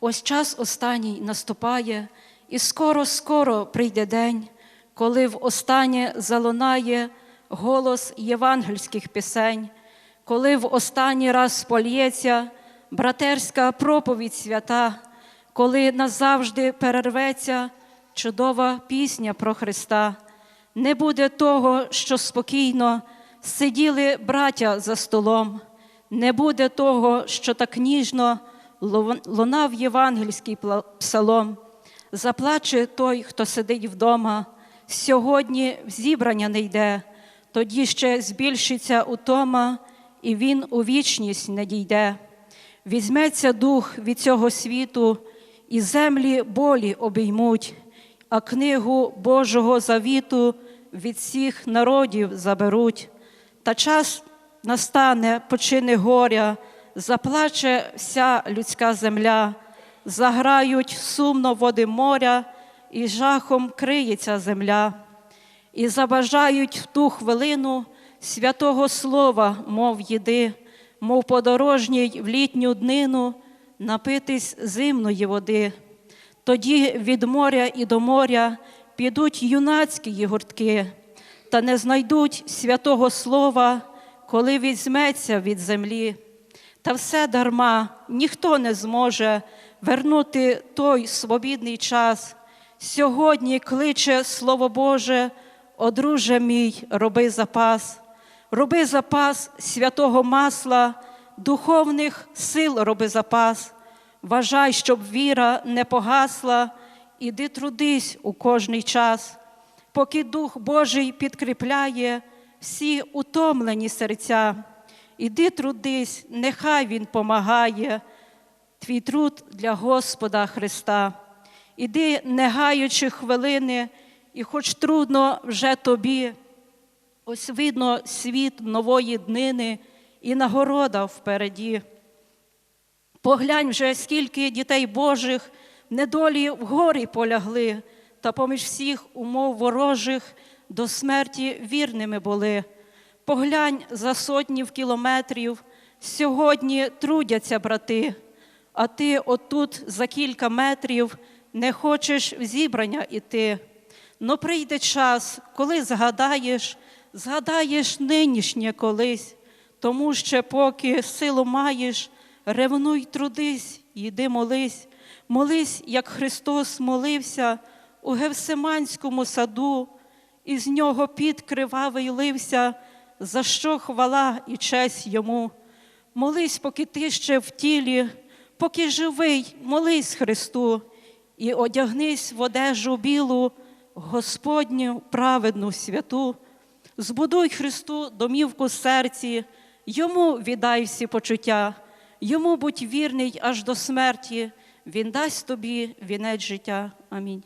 Ось, час останній наступає, і скоро-скоро прийде день, коли в останнє залунає голос євангельських пісень, коли в останній раз польється братерська проповідь свята, коли назавжди перерветься чудова пісня про Христа. Не буде того, що спокійно сиділи браття за столом, не буде того, що так ніжно лунав євангельський псалом. Заплаче той, хто сидить вдома, сьогодні в зібрання не йде, тоді ще збільшиться утома, і він у вічність не дійде. Візьметься дух від цього світу, і землі болі обіймуть, а книгу Божого завіту від всіх народів заберуть. Та час настане, почине горя, заплаче вся людська земля, заграють сумно води моря, і жахом криється земля, і забажають в ту хвилину святого Слова, мов їди, мов подорожній в літню днину напитись зимної води. Тоді від моря і до моря підуть юнацькі гуртки, та не знайдуть святого слова, коли візьметься від землі. Та все дарма, ніхто не зможе вернути той свобідний час. Сьогодні кличе Слово Боже, одруже мій, роби запас, роби запас святого масла, духовних сил роби запас. Вважай, щоб віра не погасла, іди трудись у кожний час, поки Дух Божий підкріпляє всі утомлені серця. Іди трудись, нехай Він помагає, твій труд для Господа Христа. Іди, не гаючи хвилини, і хоч трудно вже тобі, ось видно світ нової днини і нагорода впереді. Поглянь вже, скільки дітей Божих недолі в горі полягли, та поміж всіх умов ворожих до смерті вірними були. Поглянь за сотнів кілометрів, сьогодні трудяться брати, а ти отут за кілька метрів не хочеш в зібрання іти. Но прийде час, коли згадаєш, згадаєш нинішнє колись, тому що поки силу маєш, ревнуй трудись, йди молись, молись, як Христос молився у Гевсиманському саду, і з нього під кривавий лився, за що хвала і честь йому. Молись, поки ти ще в тілі, поки живий, молись Христу, і одягнись в одежу білу, Господню праведну святу. Збудуй Христу домівку серці, йому віддай всі почуття, йому будь вірний аж до смерті, він дасть тобі вінець життя. Амінь.